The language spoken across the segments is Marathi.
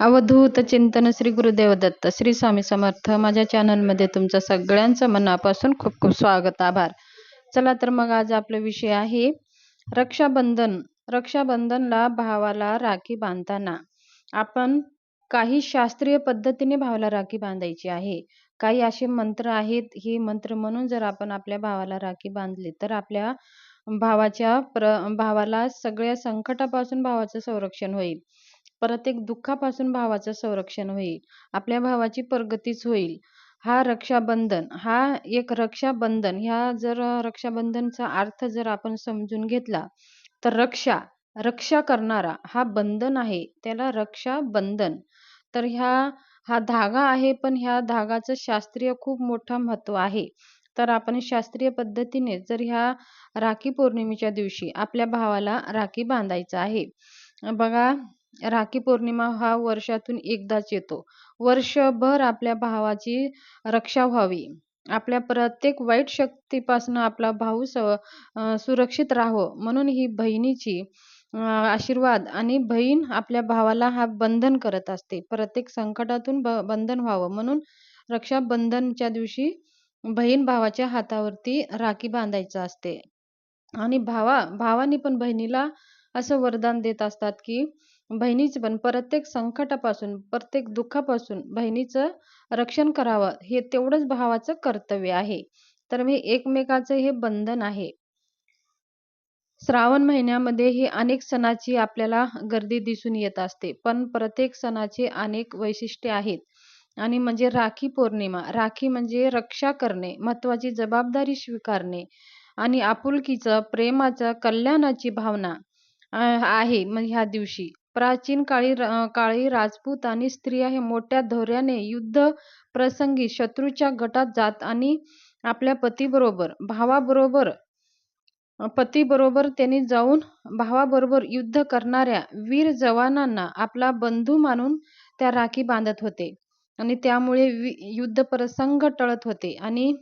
अवधूत चिंतन श्री गुरुदेव दत्त श्री स्वामी समर्थ. माझ्या चॅनलमध्ये तुमचं सगळ्यांचं मनापासून खूप खूप स्वागत आभार. चला तर मग आज आपला विषय आहे रक्षाबंधन. रक्षाबंधनला भावाला राखी बांधताना आपण काही शास्त्रीय पद्धतीने भावाला राखी बांधायची आहे. काही असे मंत्र आहेत हे मंत्र म्हणून जर आपण आपल्या भावाला राखी बांधली तर आपल्या भावाच्या प्र भावाला सगळ्या संकटापासून भावाचं संरक्षण होईल. परत एक दुःखापासून भावाचं संरक्षण होईल. आपल्या भावाची प्रगतीच होईल. हा रक्षाबंधन हा एक रक्षाबंधन ह्या जर रक्षाबंधनचा अर्थ जर आपण समजून घेतला तर रक्षा रक्षा करणारा हा बंधन आहे त्याला रक्षाबंधन. तर ह्या हा धागा आहे पण ह्या धागाचं शास्त्रीय खूप मोठं महत्त्व आहे. तर आपण शास्त्रीय पद्धतीने जर ह्या राखी पौर्णिमेच्या दिवशी आपल्या भावाला राखी बांधायचं आहे. बघा राखी पौर्णिमा हा वर्षातून एकदाच येतो. वर्षभर आपल्या भावाची रक्षा व्हावी. आपल्या प्रत्येक वाईट शक्तीपासून आपला भाऊ सुरक्षित राहो म्हणून ही बहिणीची आशीर्वाद आणि बहीण आपल्या भावाला हा बंधन करत असते. प्रत्येक संकटातून बंधन व्हावं म्हणून रक्षाबंधनच्या दिवशी बहीण भावाच्या हातावरती राखी बांधायचं असते. आणि भावा भावानी पण बहिणीला असं वरदान देत असतात की बहिणीचं पण प्रत्येक संकटापासून प्रत्येक दुःखापासून बहिणीचं रक्षण करावं हे तेवढंच भावाचं कर्तव्य आहे. तर मी एकमेकाचं हे बंधन आहे. श्रावण महिन्यामध्ये ही अनेक सणाची आपल्याला गर्दी दिसून येत असते पण प्रत्येक सणाचे अनेक वैशिष्ट्ये आहेत. आणि म्हणजे राखी पौर्णिमा राखी म्हणजे रक्षा करणे महत्वाची जबाबदारी स्वीकारणे आणि आपुलकीचं प्रेमाचं कल्याणाची भावना आहे मग ह्या दिवशी. प्राचीन काळी काळी राजपूत आणि स्त्रिया हे मोठ्या धैर्याने युद्ध प्रसंगी शत्रूच्या गटात जात आणि आपल्या पतीबरोबर भावाबरोबर पतीबरोबर त्यांनी जाऊन भावाबरोबर युद्ध करणाऱ्या वीर जवानांना आपला बंधू मानून त्या राखी बांधत होते. आणि त्यामुळे युद्ध प्रसंग टळत होते. आणि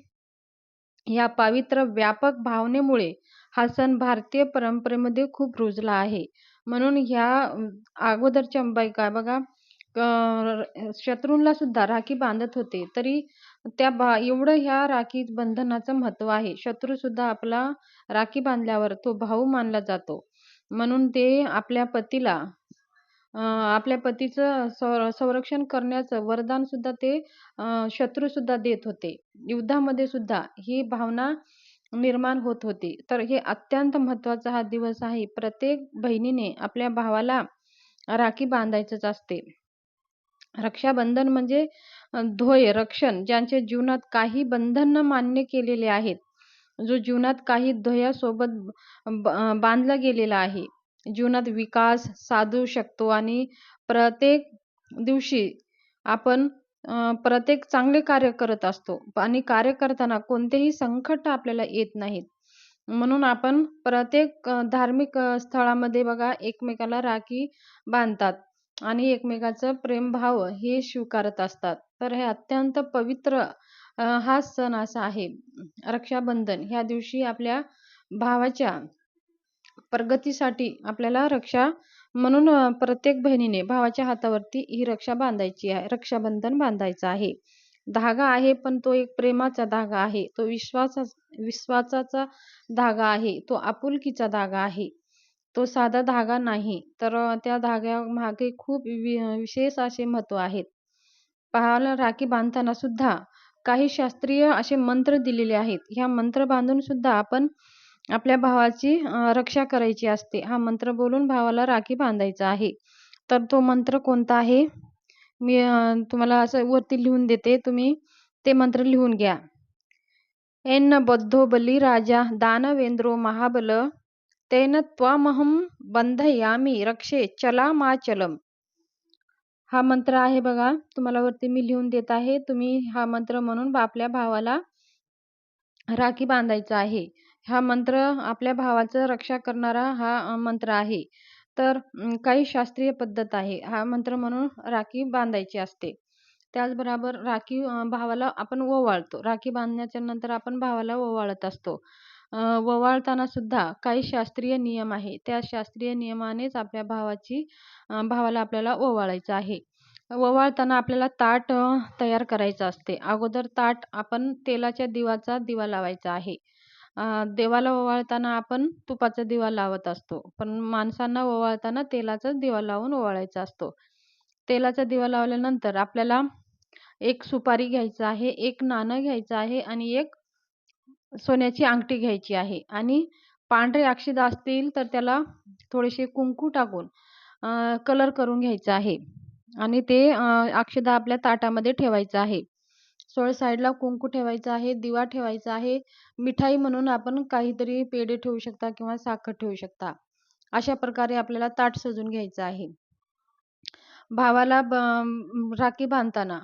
या पावित्र व्यापक भावनेमुळे हा सण भारतीय परंपरेमध्ये खूप रुजला आहे. म्हणून ह्या अगोदरच्या बायका बघा शत्रूंना सुद्धा राखी बांधत होते. तरी त्या बा एवढं ह्या राखी बंधनाचं महत्त्व आहे. शत्रू सुद्धा आपला राखी बांधल्यावर तो भाऊ मानला जातो. म्हणून ते आपल्या पतीला आपल्या पतीचं संरक्षण करण्याचं वरदान सुद्धा ते शत्रू सुद्धा देत होते. युद्धामध्ये सुद्धा ही भावना निर्माण होत होती. तर हे अत्यंत महत्त्वाचा हा दिवस आहे. प्रत्येक बहिणीने आपल्या भावाला राखी बांधायचंच असते. रक्षाबंधन म्हणजे ध्वय रक्षण ज्यांच्या जीवनात काही बंधन मान्य केलेले आहेत. जो जीवनात काही ध्येयासोबत बांधला गेलेला आहे. जीवनात विकास साधू शकतो आणि प्रत्येक दिवशी आपण प्रत्येक चांगले कार्य करत असतो आणि कार्य करताना कोणतेही संकट आपल्याला येत नाहीत. म्हणून आपण प्रत्येक धार्मिक स्थळामध्ये बघा एकमेकाला राखी बांधतात आणि एकमेकाचं प्रेमभाव हे स्वीकारत असतात. तर हे अत्यंत पवित्र हा सण असा आहे. रक्षाबंधन ह्या दिवशी आपल्या भावाच्या प्रगतीसाठी आपल्याला रक्षा म्हणून प्रत्येक बहिणीने भावाच्या हातावरती ही रक्षा बांधायची आहे रक्षाबंधन बांधायचं आहे. धागा आहे पण तो एक प्रेमाचा धागा आहे. तो विश्वासा विश्वासाचा धागा आहे. तो आपुलकीचा धागा आहे. तो साधा धागा नाही. तर त्या धाग्यामागे खूप विशेष असे महत्त्व आहेत. पहाला राखी बांधताना सुद्धा काही शास्त्रीय असे मंत्र दिलेले आहेत. ह्या मंत्र बांधून सुद्धा आपण आपल्या भावाची रक्षा करायची असते. हा मंत्र बोलून भावाला राखी बांधायचा आहे. तर तो मंत्र कोणता आहे? मी तुम्हाला असं वरती लिहून देते. तुम्ही ते मंत्र लिहून घ्या. एन बद्धो बली राजा दानवेंद्रो महाबल तेन त्वामहम बंधयामी रक्षे चला मा चलम हा मंत्र आहे बघा. तुम्हाला वरती मी लिहून देत आहे. तुम्ही हा मंत्र म्हणून आपल्या भावाला राखी बांधायचा आहे. हा मंत्र आपल्या भावाचं रक्षा करणारा हा मंत्र आहे. तर काही शास्त्रीय पद्धत आहे. हा मंत्र म्हणून राखी बांधायची असते. त्याचबरोबर राखी भावाला आपण ओवाळतो. राखी बांधण्याच्या नंतर आपण भावाला ओवाळत असतो. ओवाळताना सुद्धा काही शास्त्रीय नियम आहे. त्या शास्त्रीय नियमानेच आपल्या भावाची भावाला आपल्याला ओवाळायचं आहे. ओवाळताना आपल्याला ताट तयार करायचं असते. अगोदर ताट आपण तेलाच्या दिवाचा दिवा लावायचा आहे. अ, देवाला ओवाळताना आपण तुपाचा दिवा लावत असतो. पण माणसांना ओवाळताना तेलाचाच दिवा लावून ओवाळायचा असतो. तेलाचा दिवा लावल्यानंतर आपल्याला एक सुपारी घ्यायचं आहे एक नाणं घ्यायचं आहे आणि एक सोन्याची अंगठी घ्यायची आहे आणि पांढरे अक्षदा असतील तर त्याला थोडेसे कुंकू टाकून कलर करून घ्यायचा आहे आणि ते अ, अक्षदा आपल्या ताटामध्ये ठेवायचं आहे. सोळ साईडला कुंकू ठेवायचं आहे दिवा ठेवायचा आहे मिठाई म्हणून आपण काहीतरी पेढे ठेवू शकता किंवा साखर ठेवू शकता. अशा प्रकारे आपल्याला ताट सजून घ्यायचं आहे. भावाला राखी बांधताना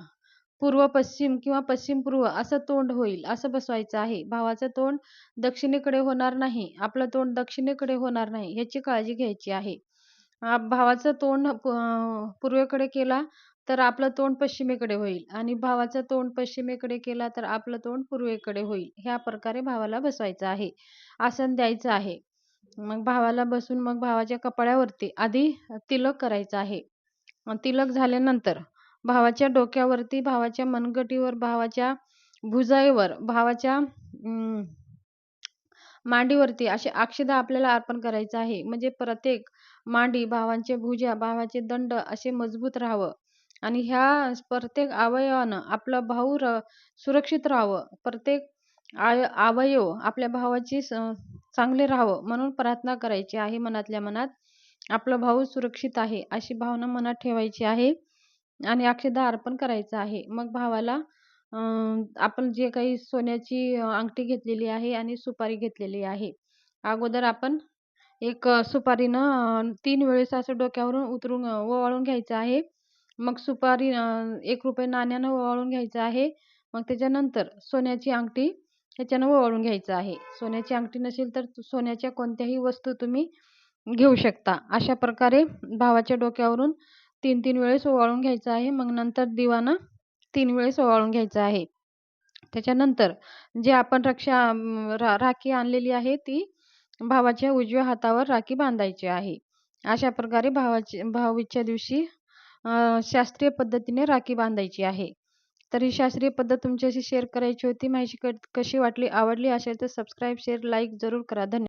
पूर्व पश्चिम किंवा पश्चिम पूर्व असं तोंड होईल असं बसवायचं आहे. भावाचं तोंड दक्षिणेकडे होणार नाही आपलं तोंड दक्षिणेकडे होणार नाही ह्याची काळजी घ्यायची आहे. भावाचं तोंड पूर्वेकडे केला तर आपलं तोंड पश्चिमेकडे होईल आणि भावाचं तोंड पश्चिमेकडे केला तर आपलं तोंड पूर्वेकडे होईल. ह्या प्रकारे भावाला बसवायचं आहे. आसन द्यायचं आहे. मग भावाला बसून मग भावाच्या कपाळ्यावरती आधी तिलक करायचं आहे. तिलक झाल्यानंतर भावाच्या डोक्यावरती भावाच्या मनगटीवर भावाच्या भुजाईवर भावाच्या मांडीवरती असे अक्षदा आपल्याला अर्पण करायचं आहे. म्हणजे प्रत्येक मांडी भावांचे भुजा भावाचे दंड असे मजबूत राहावं. आणि ह्या प्रत्येक अवयवानं आपला भाऊ र सुरक्षित राहावं. प्रत्येक आय अवयव आपल्या भावाची स चांगले राहावं म्हणून प्रार्थना करायची आहे मनातल्या मनात. आपला भाऊ सुरक्षित आहे अशी भावना मनात ठेवायची आहे आणि अक्षदा अर्पण करायचं आहे. मग भावाला आपण जे काही सोन्याची अंगठी घेतलेली आहे आणि सुपारी घेतलेली आहे. अगोदर आपण एक सुपारीनं तीन वेळेस असं डोक्यावरून उतरून ओवाळून घ्यायचं आहे. मग सुपारी एक रुपये नाण्यानं ओवाळून घ्यायचं आहे. मग त्याच्यानंतर सोन्याची अंगठी ह्याच्यानं ओवाळून घ्यायचं आहे. सोन्याची अंगठी नसेल तर सोन्याच्या कोणत्याही वस्तू तुम्ही घेऊ शकता. अशा प्रकारे भावाच्या डोक्यावरून तीन तीन वेळेस ओवाळून घ्यायचं आहे. मग नंतर दिवानं तीन वेळेस ओवाळून घ्यायचं आहे. त्याच्यानंतर जे आपण रक्षा रा राखी आणलेली आहे ती भावाच्या उजव्या हातावर राखी बांधायची आहे. अशा प्रकारे भावाची भाऊबीजच्या दिवशी शास्त्रीय पद्धतीने राखी बांधायची आहे. तर ही शास्त्रीय पद्धत तुमच्याशी शेअर करायची होती. माहिती कशी वाटली आवडली असेल तर सबस्क्राईब शेअर लाईक जरूर करा. धन्यवाद